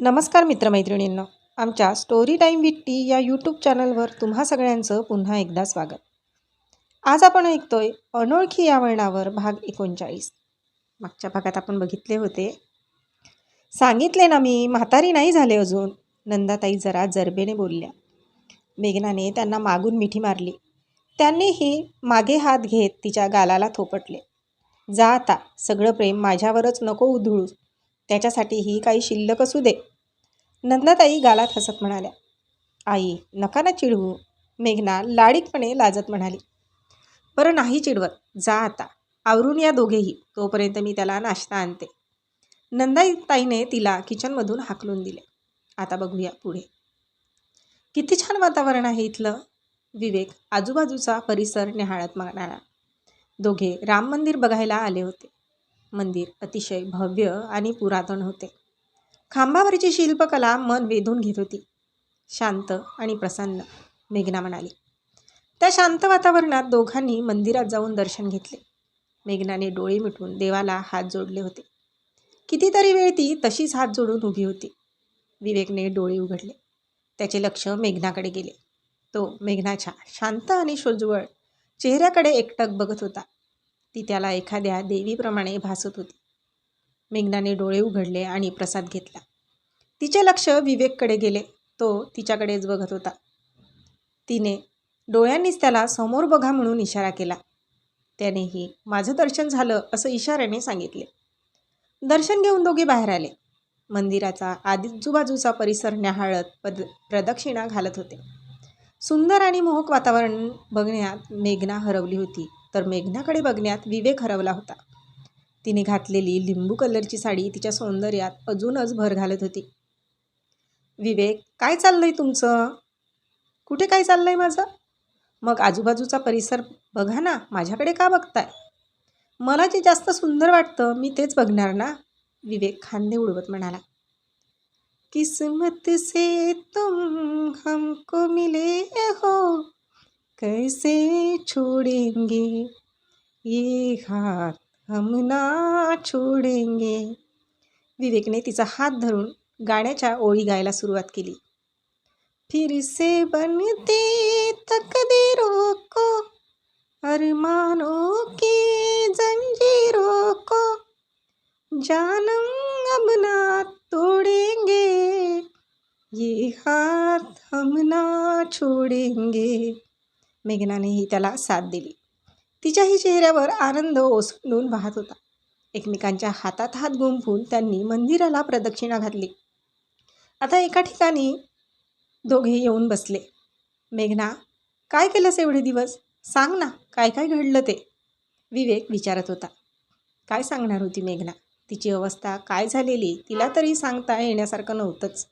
नमस्कार मित्रमैत्रिणींनो. आमच्या स्टोरी टाईम विथ टी या यूट्यूब चॅनलवर तुम्हा सगळ्यांचं पुन्हा एकदा स्वागत. आज आपण ऐकतोय अनोळखी या वळणावर भाग एकोणचाळीस. मागच्या भागात आपण बघितले होते. सांगितले ना मी म्हातारी नाही झाले अजून. नंदाताई जरा जरबेने बोलल्या. मेघनाने त्यांना मागून मिठी मारली. त्यांनीही मागे हात घेत तिच्या गालाला थोपटले. जा आता सगळं प्रेम माझ्यावरच नको त्याच्यासाठी त्याच्यासाठीही काही शिल्लक असू दे. नंदाताई गालात हसत म्हणाल्या आई नका ना चिडवू. मेघना लाडीकपणे लाजत म्हणाली बरं नाही चिडवत जा आता. आवरून या दोघेही तोपर्यंत मी त्याला नाश्ता आणते. नंदाताईने तिला किचनमधून हाकलून दिले. आता बघूया पुढे. किती छान वातावरण आहे इथलं. विवेक आजूबाजूचा परिसर निहाळत म्हणाला. दोघे राम मंदिर बघायला आले होते. मंदिर अतिशय भव्य आणि पुरातन होते. खांबावरची शिल्पकला मन वेधून घेत होती. शांत आणि प्रसन्न मेघना म्हणाली. त्या शांत वातावरणात दोघांनी मंदिरात जाऊन दर्शन घेतले. मेघनाने डोळे मिटून देवाला हात जोडले होते. कितीतरी वेळ ती तशीच हात जोडून उभी होती. विवेकने डोळे उघडले. त्याचे लक्ष मेघनाकडे गेले. तो मेघनाच्या शांत आणि सोज्वळ चेहऱ्याकडे एकटक बघत होता. ती त्याला एखाद्या देवीप्रमाणे भासत होती. मेघनाने डोळे उघडले आणि प्रसाद घेतला. तिचे लक्ष विवेककडे गेले. तो तिच्याकडेच बघत होता. तिने डोळ्यांनीच त्याला समोर बघा म्हणून इशारा केला. त्यानेही माझं दर्शन झालं असं इशाऱ्याने सांगितले. दर्शन घेऊन दोघे बाहेर आले. मंदिराचा आजूबाजूचा परिसर न्याहाळत पद प्रदक्षिणा घालत होते. सुंदर आणि मोहक वातावरण बघण्यात मेघना हरवली होती. तर मेघनाकडे बघण्यात विवेक हरवला होता. तिने घातलेली लिंबू कलरची साडी तिच्या सौंदर्यात अजूनच भर घालत होती. विवेक काय चाललंय तुमचं? कुठे काय चाललंय माझं? मग आजूबाजूचा परिसर बघा ना माझ्याकडे का बघताय? मला जे जास्त सुंदर वाटतं मी तेच बघणार ना? विवेक खांदे उडवत म्हणाला. किस्मत से तुम हमको मिले हो कैसे छोड़ेंगे? ये हाथ हम ना छोड़ेंगे। विवेकने तिचा हात धरून गाण्याच्या ओळी गायला सुरुवात केली. फिरसे बनते तकदीरों को अरमानों की जंजीरों को जानम अब ना तोड़ेंगे। ये हाथ हम ना छोड़ेंगे। मेघनानेही त्याला साथ दिली. तिच्याही चेहऱ्यावर आनंद ओसंडून वाहत होता. एकमेकांच्या हातात हात गुंफून त्यांनी मंदिराला प्रदक्षिणा घातली. आता एका ठिकाणी दोघे येऊन बसले. मेघना काय केलंस एवढे दिवस? सांग ना काय काय घडलं ते? विवेक विचारत होता. काय सांगणार होती मेघना? तिची अवस्था काय झालेली तिला तरी सांगता येण्यासारखं नव्हतंच.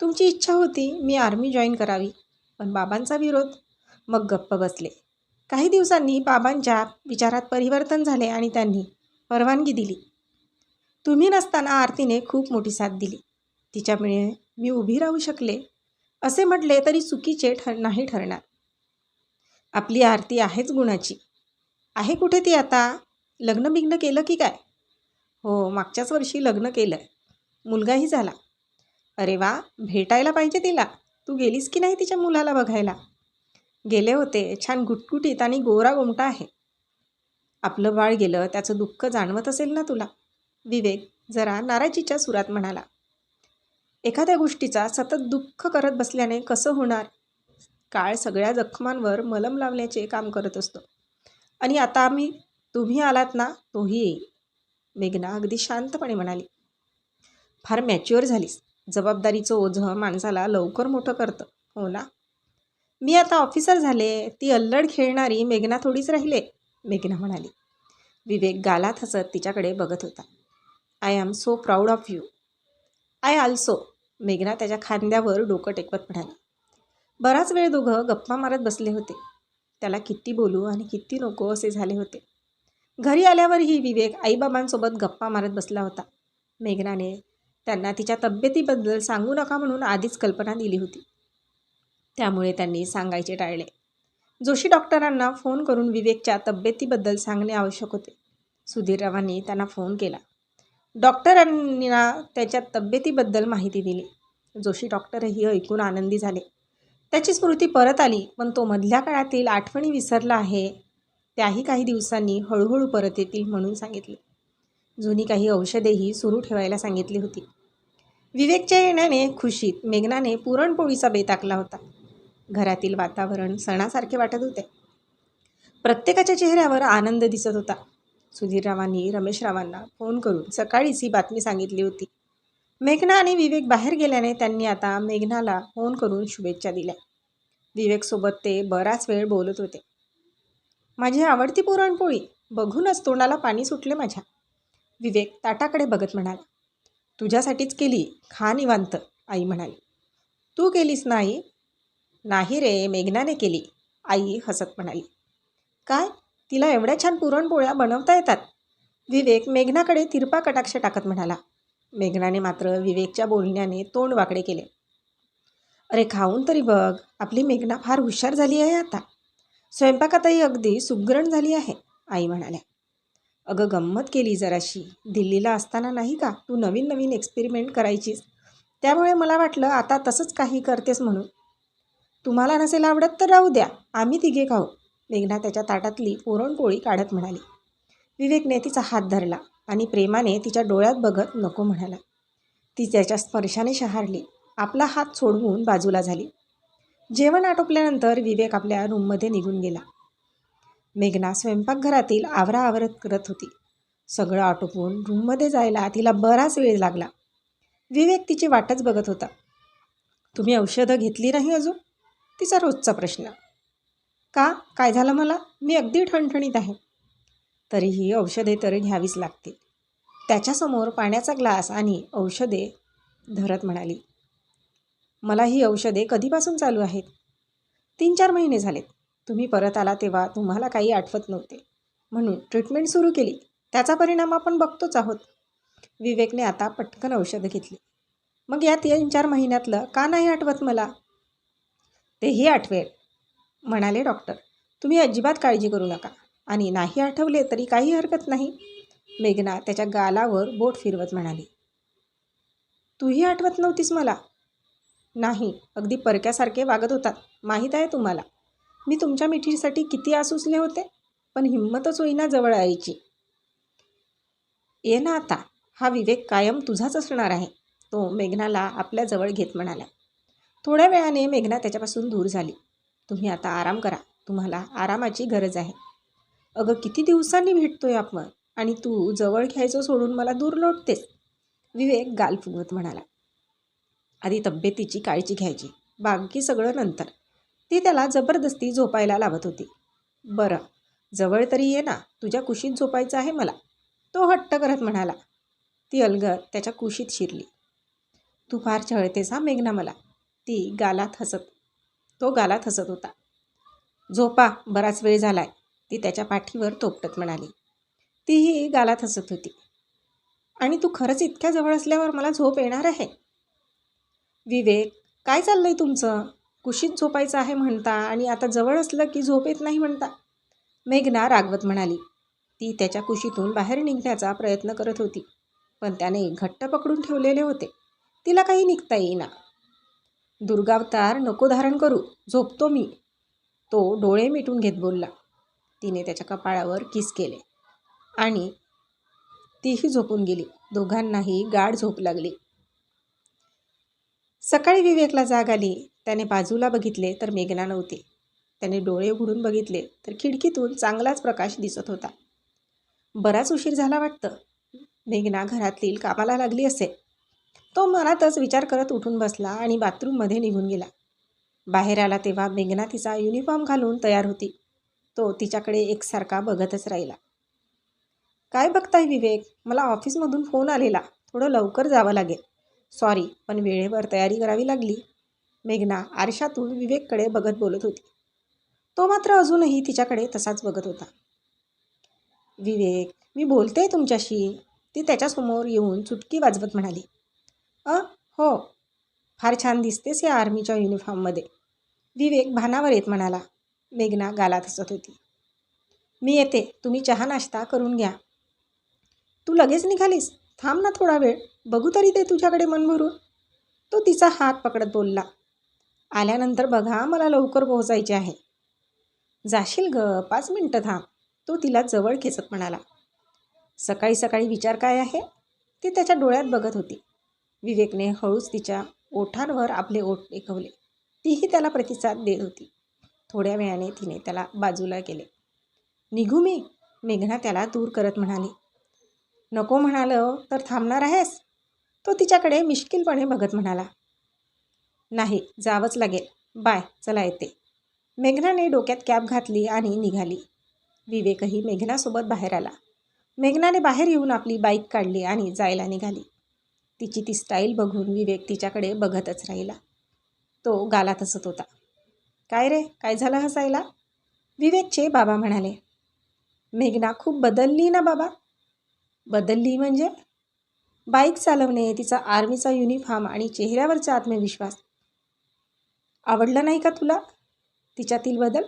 तुमची इच्छा होती मी आर्मी जॉईन करावी पण बाबांचा विरोध मग गप्प बसले. काही दिवसांनी बाबांच्या विचारात परिवर्तन झाले आणि त्यांनी परवानगी दिली. तुम्ही नसताना आरतीने खूप मोठी साथ दिली. तिच्यामुळे मी उभी राहू शकले असे म्हटले तरी चुकीचे ठर नाही ठरणार. आपली आरती आहेच गुणाची. आहे कुठे ती आता? लग्न बिग्न केलं की काय? हो मागच्याच वर्षी लग्न केलं मुलगाही झाला. अरे वा भेटायला पाहिजे तिला. तू गेलीस की नाही तिच्या मुलाला बघायला? गेले होते. छान गुटगुटीत आणि गोरा गोमटा आहे. आपलं बाळ गेलं त्याचं दुःख जाणवत असेल ना तुला? विवेक जरा नाराजीच्या सुरात म्हणाला. एखाद्या गोष्टीचा सतत दुःख करत बसल्याने कसं होणार? काळ सगळ्या जखमांवर मलम लावण्याचे काम करत असतो. आणि आता आम्ही तुम्ही आलात ना तोही येईल. मेघना अगदी शांतपणे म्हणाली. फार मॅच्युअर झालीस. जबाबदारीचं ओझं माणसाला लवकर मोठं करतं. हो ना? मी आता ऑफिसर झाले. ती अल्लड खेळणारी मेघना थोडीच राहिले. मेघना म्हणाली विवेक गालात हसत तिच्याकडे बघत होता. I am so proud of you I also मेघना त्याच्या खांद्यावर डोकं टेकवत म्हणाली. बराच वेळ दोघं गप्पा मारत बसले होते. त्याला किती बोलू आणि किती नको असे झाले होते. घरी आल्यावरही विवेक आईबाबांसोबत गप्पा मारत बसला होता. मेघनाने त्यांना तिच्या तब्येतीबद्दल सांगू नका म्हणून आधीच कल्पना दिली होती. त्यामुळे त्यांनी सांगायचे टाळले. जोशी डॉक्टरांना फोन करून विवेकच्या तब्येतीबद्दल सांगणे आवश्यक होते. सुधीररावांनी त्यांना फोन केला. डॉक्टरांना त्याच्या तब्येतीबद्दल माहिती दिली. जोशी डॉक्टरही ऐकून आनंदी झाले. त्याची स्मृती परत आली पण तो मधल्या काळातील आठवणी विसरला आहे. त्याही काही दिवसांनी हळूहळू परत येतील म्हणून सांगितले. जुनी काही औषधेही सुरू ठेवायला सांगितली होती. विवेकच्या येण्याने खुशीत मेघनाने पुरणपोळीचा बेत होता. घरातील वातावरण सणासारखे वाटत होते. प्रत्येकाच्या चेहऱ्यावर आनंद दिसत होता. सुधीररावांनी रमेशरावांना फोन करून सकाळीच ही बातमी सांगितली होती. मेघना आणि विवेक बाहेर गेल्याने त्यांनी आता मेघनाला फोन करून शुभेच्छा दिल्या. विवेकसोबत ते बराच वेळ बोलत होते. माझी आवडती पुरणपोळी बघूनच तोंडाला पाणी सुटले माझ्या. विवेक ताटाकडे बघत म्हणाला तुझ्यासाठीच केली खा निवांत आई म्हणाली. तू केलीस नाही नाही रे मेघनाने केली. आई हसत म्हणाली. काय? तिला एवढ्या छान पुरणपोळ्या बनवता येतात? विवेक मेघनाकडे तिरपा कटाक्ष टाकत म्हणाला. मेघनाने मात्र विवेकच्या बोलण्याने तोंड वाकडे केले. अरे खाऊन तरी बघ आपली मेघना फार हुशार झाली आहे आता. स्वयंपाकातही अगदी सुग्रण झाली आहे आई म्हणाल्या. अगं गंमत केली जराशी. दिल्लीला असताना नाही का तू नवीन नवीन एक्सपेरिमेंट करायचीस. त्यामुळे मला वाटलं आता तसंच काही करतेस म्हणून. तुम्हाला नसेल आवडत तर राहू द्या. आम्ही तिघे खाऊ. मेघना त्याच्या ताटातली पुरणपोळी काढत म्हणाली. विवेकने तिचा हात धरला आणि प्रेमाने तिच्या डोळ्यात बघत नको म्हणाला. ती त्याच्या स्पर्शाने शहारली. आपला हात सोडवून बाजूला झाली. जेवण आटोपल्यानंतर विवेक आपल्या रूममध्ये निघून गेला. मेघना स्वयंपाकघरातील आवराआवरत करत होती. सगळं आटोपून रूममध्ये जायला तिला बराच वेळ लागला. विवेक तिची वाटच बघत होता. तुम्ही औषधं घेतली नाही अजून? तिचा रोजचा प्रश्न. का? काय झालं मला? मी अगदी ठणठणीत आहे. तरीही औषधे तर घ्यावीच लागतील. त्याच्यासमोर पाण्याचा ग्लास आणि औषधे धरत म्हणाली. मला ही औषधे कधीपासून चालू आहेत? तीन चार महिने झालेत. तुम्ही परत आला तेव्हा तुम्हाला काही आठवत नव्हते. म्हणून ट्रीटमेंट सुरू केली. त्याचा परिणाम आपण बघतोच आहोत. विवेकने आता पटकन औषधं घेतली. मग या तीन चार महिन्यातलं का नाही आठवत मला? तेही आठवेल. म्हणाले डॉक्टर. तुम्ही अजिबात काळजी करू नका. आणि नाही आठवले तरी काही हरकत नाही. मेघना त्याच्या गालावर बोट फिरवत म्हणाली. तूही आठवत नव्हतीस मला. नाही अगदी परक्यासारखे वागत होतात. माहीत आहे तुम्हाला. मी तुमच्या मिठीसाठी किती आसुसले होते पण हिंमतच होईना जवळ यायची. ये ना आता. हा विवेक कायम तुझाच असणार आहे तो मेघनाला आपल्याजवळ घेत म्हणाला. थोड्या वेळाने मेघना त्याच्यापासून दूर झाली. तुम्ही आता आराम करा. तुम्हाला आरामाची गरज आहे. अगं किती दिवसांनी भेटतोय आपण आणि तू जवळ घ्यायचं सोडून मला दूर लोटतेस. विवेक गाल फुगवत म्हणाला. आधी तब्येतीची काळजी घ्यायची. बाकी सगळं नंतर. ती त्याला जबरदस्ती झोपायला लावत होती. बरं जवळ तरी ये ना. तुझ्या कुशीत झोपायचं आहे मला. तो हट्ट करत म्हणाला. ती अलगद त्याच्या कुशीत शिरली. तू फार छळतेस हा मेघना मला. ती गालात हसत तो गालात हसत होता. झोपा बराच वेळ झालाय ती त्याच्या पाठीवर तोपटत म्हणाली. तीही गालात हसत होती. आणि तू खरंच इतक्या जवळ असल्यावर मला झोप येणार आहे? विवेक काय चाललंय तुमचं? कुशीत झोपायचं आहे म्हणता आणि आता जवळ असलं की झोप येत नाही म्हणता. मेघना रागवत म्हणाली. ती त्याच्या कुशीतून बाहेर निघण्याचा प्रयत्न करत होती पण त्याने घट्ट पकडून ठेवलेले होते. तिला काही निघता येईना. दुर्गावतार नको धारण करू झोपतो मी. तो डोळे मिटून घेत बोलला. तिने त्याच्या कपाळावर किस केले आणि तीही झोपून गेली. दोघांनाही गाढ झोप लागली. सकाळी विवेकला जाग आली. त्याने बाजूला बघितले तर मेघना नव्हते. त्याने डोळे उघडून बघितले तर खिडकीतून चांगलाच प्रकाश दिसत होता. बराच उशीर झाला वाटतं. मेघना घरातील कामाला लागली असे तो मनातच विचार करत उठून बसला आणि बाथरूममध्ये निघून गेला. बाहेर आला तेव्हा मेघना तिचा युनिफॉर्म घालून तयार होती. तो तिच्याकडे एकसारखा बघतच राहिला. काय बघताय विवेक? मला ऑफिसमधून फोन आलेला. थोडं लवकर जावं लागेल. सॉरी पण वेळेवर तयारी करावी लागली. मेघना आरशातून विवेककडे बघत बोलत होती. तो मात्र अजूनही तिच्याकडे तसाच बघत होता. विवेक मी बोलते तुमच्याशी. ती त्याच्यासमोर येऊन चुटकी वाजवत म्हणाली. अ हो. फार छान दिसतेस या आर्मीच्या युनिफॉर्ममध्ये. विवेक भानावर येत म्हणाला. मेघना गालात हसत होती. मी येते. तुम्ही चहा नाश्ता करून घ्या. तू लगेच निघालीस? थांब ना थोडा वेळ. बघू तरी ते तुझ्याकडे मन भरून तो तिचा हात पकडत बोलला. आल्यानंतर बघा मला लवकर पोहोचायचे आहे. जाशील ग? पाच मिनटं थांब. तो तिला जवळ खेचत म्हणाला. सकाळी सकाळी विचार काय आहे? ती त्याच्या डोळ्यात बघत होती. विवेकने हळूच तिच्या ओठांवर आपले ओठ टेकवले. तीही त्याला प्रतिसाद देत होती. थोड्या वेळाने तिने त्याला बाजूला केले. निघू मी मेघना त्याला दूर करत म्हणाली. नको म्हणालं तर थांबणार आहेस? तो तिच्याकडे मिश्किलपणे बघत म्हणाला. नाही जावंच लागेल. बाय चला येते. मेघनाने डोक्यात कॅप घातली आणि निघाली. विवेकही मेघनासोबत बाहेर आला. मेघनाने बाहेर येऊन आपली बाईक काढली आणि जायला निघाली. तिची ती स्टाईल बघून विवेक तिच्याकडे बघतच राहिला. तो गालात हसत होता. काय रे? काय झालं हसायला? विवेकचे बाबा म्हणाले. मेघना खूप बदलली ना बाबा. बदलली म्हणजे? बाईक चालवणे तिचा आर्मीचा युनिफॉर्म आणि चेहऱ्यावरचा आत्मविश्वास. आवडलं नाही का तुला? तिच्यातील बदल?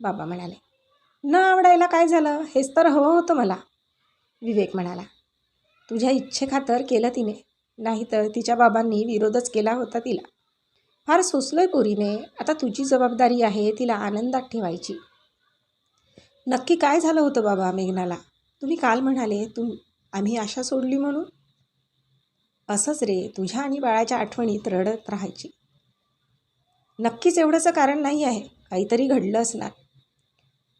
बाबा म्हणाले. न आवडायला काय झालं? हेच तर हवं होतं मला. विवेक म्हणाला. तुझ्या इच्छेखातर केलं तिने. नाहीतर तिच्या बाबांनी विरोधच केला होता तिला. फार सोसलोय पोरीने. आता तुझी जबाबदारी आहे तिला आनंदात ठेवायची. नक्की काय झालं होतं बाबा मेघनाला? तुम्ही काल म्हणाले तुम आम्ही आशा सोडली म्हणून? असंच रे तुझ्या आणि बाळाच्या आठवणीत रडत राहायची. नक्कीच एवढंचं कारण नाही आहे. काहीतरी घडलं असणार.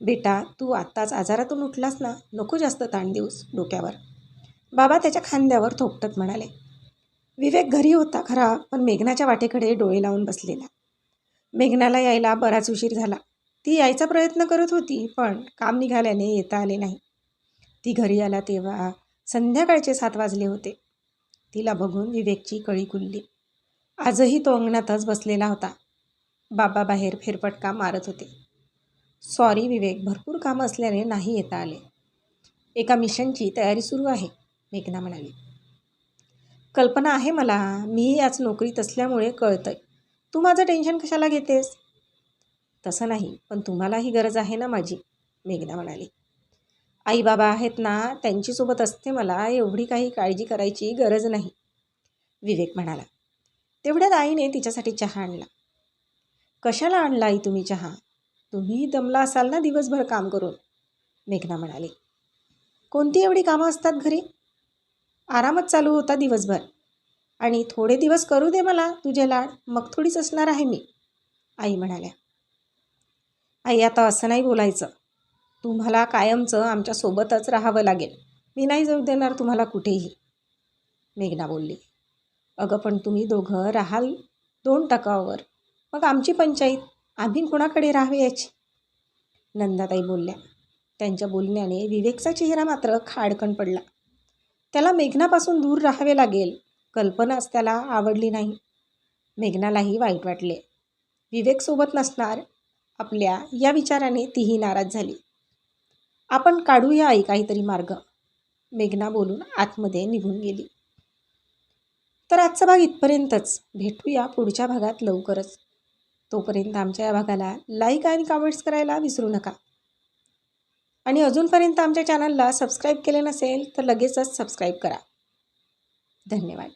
बेटा तू आत्ताच आजारातून उठलास ना? नको जास्त ताण देऊस डोक्यावर. बाबा त्याच्या खांद्यावर थोपटत म्हणाले विवेक घरी होता खरा पण मेघनाच्या वाटेकडे डोळे लावून बसलेला. मेघनाला यायला बराच उशीर झाला. ती यायचा प्रयत्न करत होती पण काम निघाल्याने येता आले नाही. ती घरी आला तेव्हा संध्याकाळचे सात वाजले होते. तिला बघून विवेकची कळी कुलली आजही तो अंगणातच बसलेला होता. बाबा बाहेर फेरफटका मारत होते. सॉरी विवेक भरपूर काम असल्याने नाही येता आले. एका मिशनची तयारी सुरू आहे. मेघना म्हणाली. कल्पना आहे मला मीही आज नोकरीत असल्यामुळे कळतंय. तू माझं टेन्शन कशाला घेतेस? तसं नाही पण तुम्हालाही गरज आहे ना माझी मेघना म्हणाली. आई बाबा आहेत ना त्यांच्यासोबत असते मला एवढी काही काळजी करायची गरज नाही. विवेक म्हणाला. तेवढ्यात आईने तिच्यासाठी चहा आणला. कशाला आणला आई तुम्ही चहा? तुम्ही दमला असाल ना दिवसभर काम करून? मेघना म्हणाली. कोणती एवढी कामं असतात घरी? आरामच चालू होता दिवसभर. आणि थोडे दिवस करू दे मला तुझे लाड. मग थोडीच असणार आहे मी आई म्हणाल्या. आई आता असं नाही बोलायचं. तुम्हाला कायमचं आमच्यासोबतच राहावं लागेल. मी नाही जाऊ देणार तुम्हाला कुठेही. मेघना बोलली. अगं पण तुम्ही दोघं राहाल दोन टकावर. मग आमची पंचायत आम्ही कुणाकडे राहावे याची? नंदाताई बोलल्या. त्यांच्या बोलण्याने विवेकचा चेहरा मात्र खाडकन पडला. त्याला मेघनापासून दूर राहावे लागेल. कल्पनाच त्याला आवडली नाही. मेघनालाही वाईट वाटले. विवेकसोबत नसणार. आपल्या या विचाराने तीही नाराज झाली. आपण काढूया आई काहीतरी मार्ग. मेघना बोलून आतमध्ये निघून गेली. तर आजचा भाग इथपर्यंतच. भेटूया पुढच्या भागात लवकरच. तोपर्यंत आमच्या या भागाला लाईक आणि कमेंट्स करायला विसरू नका. आणि अजूनपर्यंत आमच्या चॅनलला सबस्क्राईब केले नसेल तर लगेचच सबस्क्राईब करा. धन्यवाद.